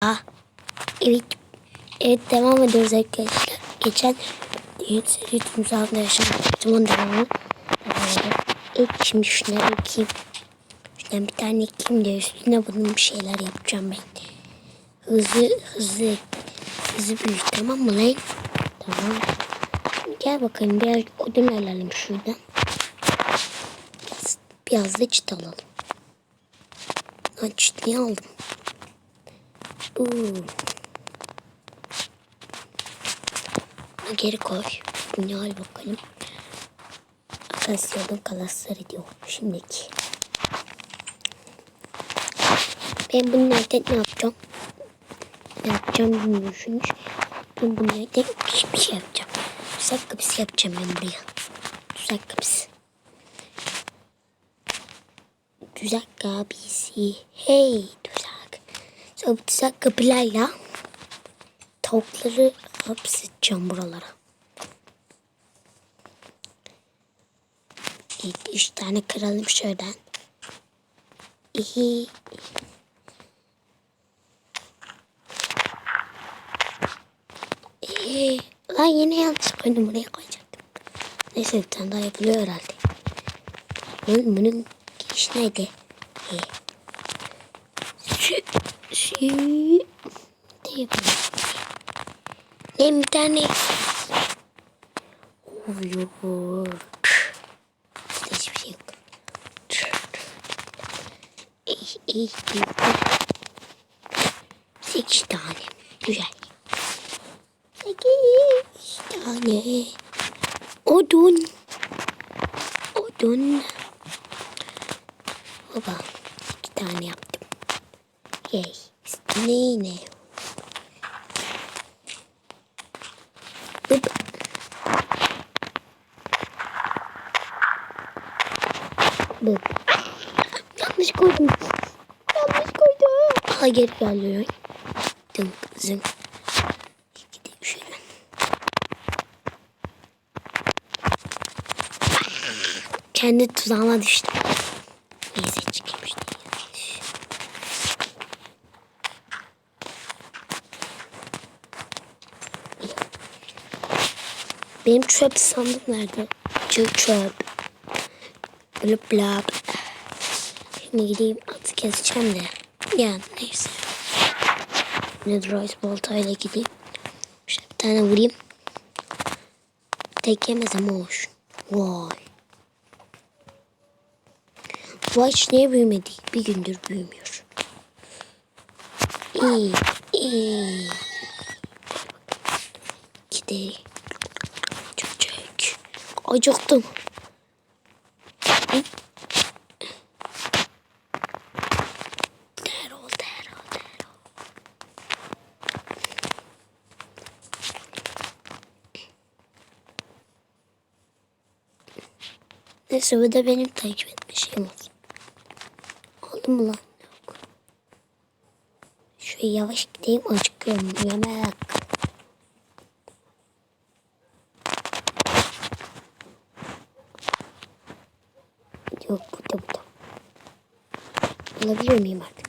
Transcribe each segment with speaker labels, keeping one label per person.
Speaker 1: Ah, evet. Evet devam ediyoruz arkadaşlar. Geçen seri tüm sahada yaşamıştım. devamı. Evet şimdi şunları ekeyim. Şundan bir tane ekeyim de üstüne bunun bir şeyler yapacağım ben. Hızlı hızlı hızlı büyük tamam mı lan? Tamam. Gel bakalım biraz odun alalım şuradan. Biraz, biraz da çit alalım. Çit niye aldım? Bunu geri koy. Bunu al bakalım. Akasya'nın kalasları diyor şimdiki. Ben bunlardan ne yapacağım? Ne yapacağım bilmiyorsunuz. Ben bunlardan hiçbir şey yapacağım. Tuzak kapısı yapacağım ben buraya. Tuzak kapısı. Tuzak kapısı. Hey tuzak. Tuzak kapılarla tavukları hapsedeceğim buralara. İlk üç tane kıralım şuradan. İyi. İyi. Lan yine yanlış koydum buraya koyacaktım. Neyse bir tane daha yapılıyor herhalde. Bunun, bunun giriş neydi? İyi. Şu, ne yapalım? Ne bir tane oluyor. Hiçbir şey yok. İyi, iyi, iyi. Sekiz tane. Güzel. Sekiz tane. Odun. Odun. Baba. iki tane yaptım. Yay. Üstüne yine. Bıp. Bıp. Yanlış koydum. Yanlış koydum. Aha geri geliyor. Dınk zınk. Gideyim şöyle. Kendi tuzağıma düştüm. Neyse çıkayım işte. Benim çöp sandım nerede? Çöp çöp. Blub blub. Şimdi gideyim atı keseceğim de. Yani neyse. Netherite baltayla gideyim. Şöyle bir tane vurayım. Tek yemez ama hoş. Vay. Vay hiç niye büyümedi? Bir gündür büyümüyor. İyi, iyi. Gidelim. Acıktım. Derol, derol, derol. Neyse bu da benim takip etme şeyim olsun. Oldu mu lan? Şöyle yavaş gideyim acıkıyorum. Yemek. Yok burada burada. Alabiliyor muyum artık?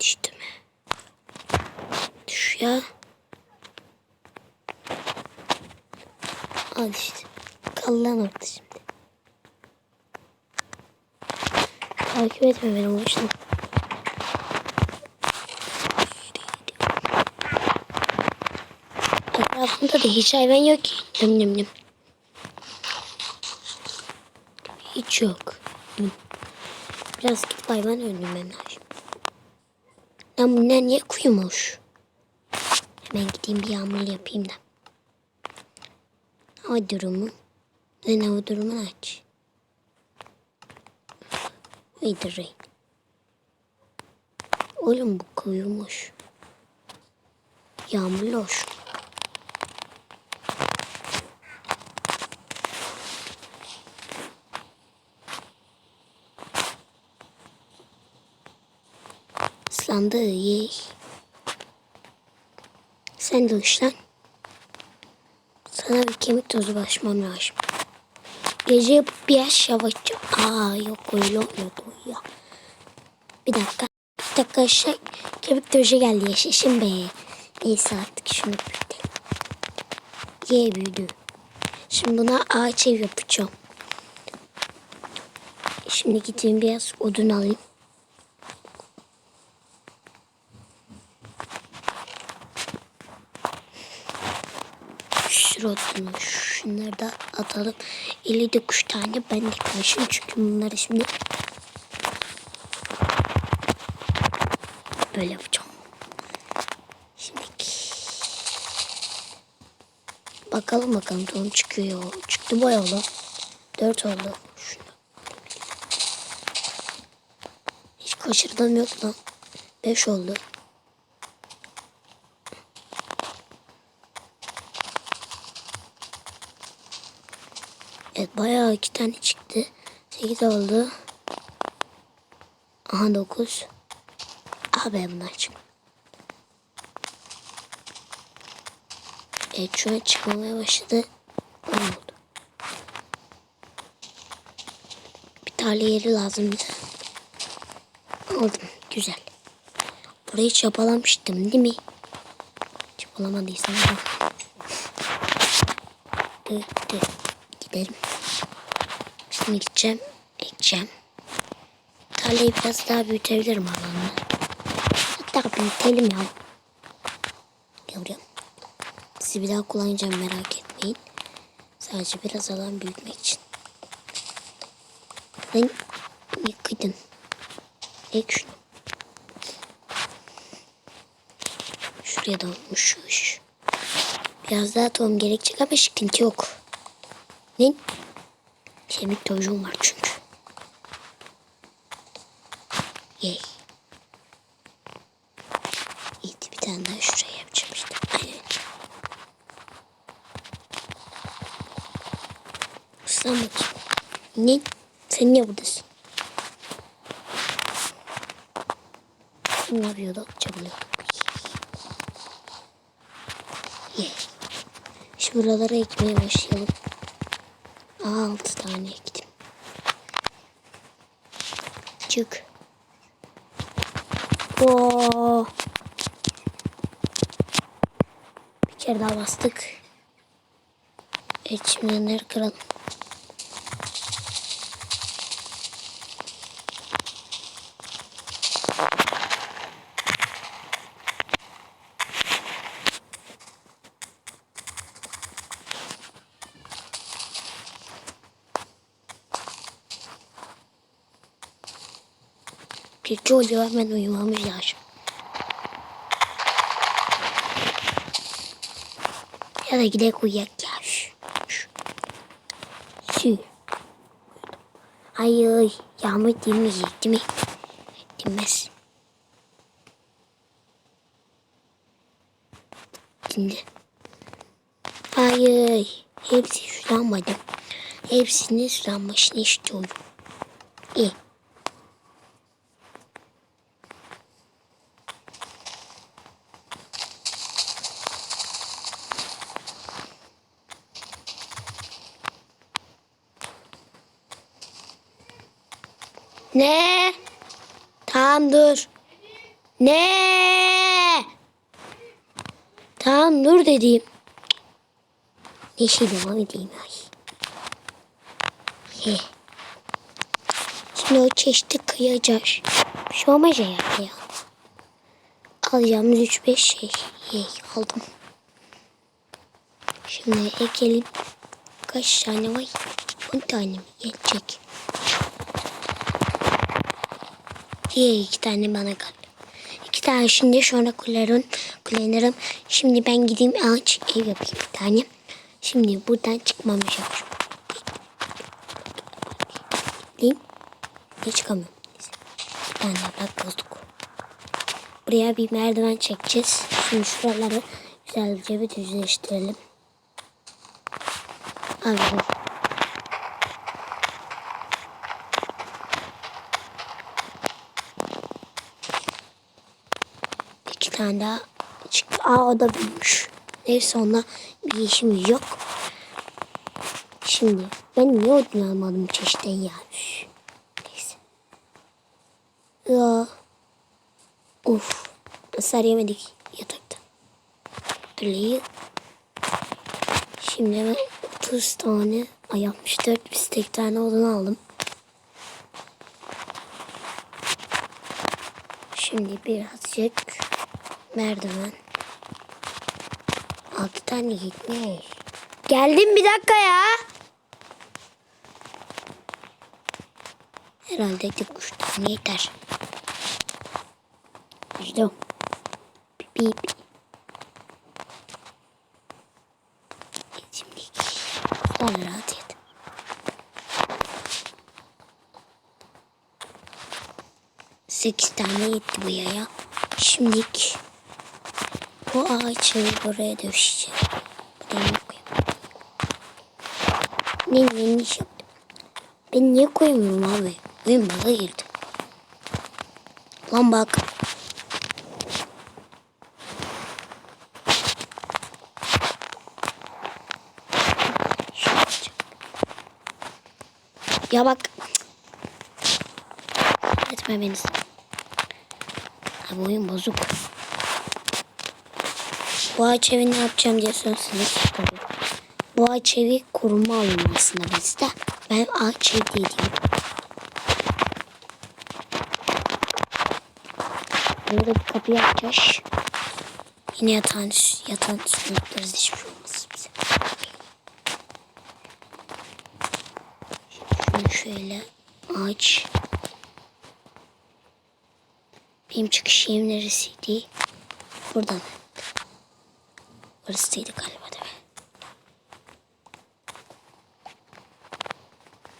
Speaker 1: Düştü mü? Düş ya. Al işte. Kal lan şimdi. Takip etme beni boşuna. Etrafında da hiç hayvan yok ki. Nım nım nım. Hiç yok. Hı. Biraz gidip hayvan öldürmem lazım. Lan bunlar niye kuyumuş? Hemen gideyim bir yağmur yapayım da. Hava durumu. Sen hava durumunu aç. Rain. Oğlum bu kuyumuş. Yağmurlu olsun. Islandı ye. Sen de ıslan. Sana bir kemik tozu başmam lazım. Gece yapıp bir yaş yavaşça. Aa yok öyle olmuyor ya. Bir dakika. Evet arkadaşlar kemik döşe geldi yaşasın be. Neyse artık şunu büyütelim. Ye büyüdü. Şimdi buna ağaç ev yapacağım. Şimdi gideyim biraz odun alayım. Odunu şunları da atalım. 59 tane ben de karışım çünkü bunları şimdi böyle yapacağım. Şimdiki bakalım bakalım tohum çıkıyor. Çıktı boy oldu. 4 oldu. Şunu. Hiç kaçırdığım yok lan. 5 oldu. Bayağı iki tane çıktı. 8 oldu. Aha 9. Abi bunlar çık. Evet şu an çıkmamaya başladı. 10 oldu. Bir tane yeri lazım bize. Aldım. Güzel. Burayı çapalamıştım değil mi? Çapalamadıysam da. Gidelim. Şimdi gideceğim. Ekeceğim. Tarlayı biraz daha büyütebilirim alanını. Hatta büyütelim ya. Buraya. Sizi bir daha kullanacağım merak etmeyin. Sadece biraz alan büyütmek için. Lan yıkıydın. Ek şunu. Şuraya da olmuşmuş. Biraz daha tohum gerekecek ama sıkıntı yok. Ne? Kemik tohum var çünkü. Yay. İyi bir tane daha şuraya yapacağım işte. Aynen. Bakayım. Ne? Sen niye buradasın? Ne yapıyordu? Çabuk. Ye. Şimdi buralara ekmeye başlayalım. Aa, altı tane ektim. Çık. Oo. Bir kere daha bastık. Onları kıralım. Gece oluyor hemen uyumamız lazım. Ya da gidelim uyuyak ya. Şu. Ay ay yağmur dinmeyecek değil mi? Dinmez. Dindi. Hayır. Hepsi sulanmadı. Hepsinin sulanmasını istiyorum. İyi. Ne? Tamam dur. Ne? Tamam dur dediğim. Ne şey devam edeyim ay. He. Şimdi o çeşitli kıyacağız. Bir şey olmayacak ya. ya. Alacağımız 3-5 şey. Yey aldım. Şimdi ekelim. Kaç tane var? 10 tane mi? Gelecek. Diye iki tane bana kaldı. İki tane şimdi sonra kulerim, kullanırım. Şimdi ben gideyim ağaç ev yapayım bir tane. Şimdi buradan çıkmam lazım. Gideyim. Ne çıkamıyorum. Bir tane yaprak bozduk. Buraya bir merdiven çekeceğiz. Şimdi şuraları güzelce bir düzleştirelim. Abi tane daha çıktı. Aa o da büyümüş. Neyse onunla bir işimiz yok. Şimdi ben niye odun almadım çeşitten ya? Neyse. Ya. Of. Hasar yemedik yatakta. Öyle Şimdi ben 30 tane, ay 64 bistek tane odun aldım. Şimdi birazcık merdiven. 6 tane gitmiş. Geldim bir dakika ya. Herhalde de kuş tane yeter. Pi pi pi. Şimdi sonra rahat et. Sekiz tane yetti bu yaya. Şimdilik bu ağaçları buraya döşeceğim. Bu da ne koyayım? Ne yanlış yaptım. Ben niye koymuyorum abi? Oyun bana girdi. Lan bak. Ya bak. Etme beni. Abi oyun bozuk. Bu ağaç evi ne yapacağım diye sorarsanız tabii. Bu ağaç evi koruma alanı aslında bizde. Ben ağaç evi. Burada bir kapı yapacağız. Yine yatağın, yatağın üstüne yaparız hiçbir şey olmaz bize. Şunu şöyle ağaç. Benim çıkış yerim neresiydi? Buradan. Orasıydı galiba değil mi?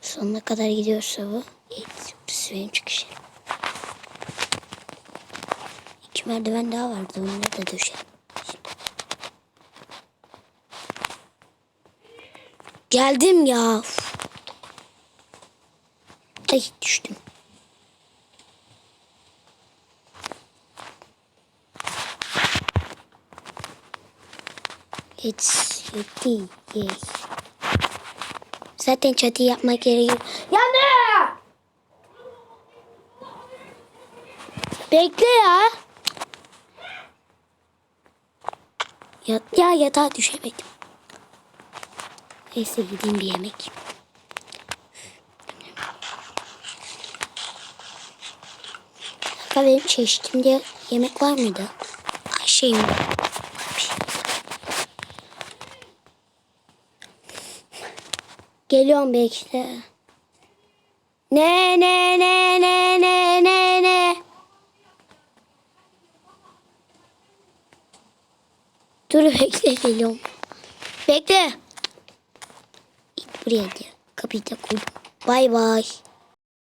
Speaker 1: Sonuna kadar gidiyorsa bu. Evet, burası benim çıkış yerim. İki merdiven daha vardı. Onları da döşelim. Geldim ya. Ay düştüm. It's yedi. Yes. Zaten çatı yapmak gerekiyor. Ya ne? Bekle ya. Ya, ya yatağa düşemedim. Neyse gideyim bir yemek. Kanka benim çeşitimde yemek var mıydı? Ay şey mi? Geliyorum bekle. Ne ne ne ne ne ne ne. Dur bekle geliyorum. Bekle. İt buraya gel. Kapıyı da koydum. Bay bay.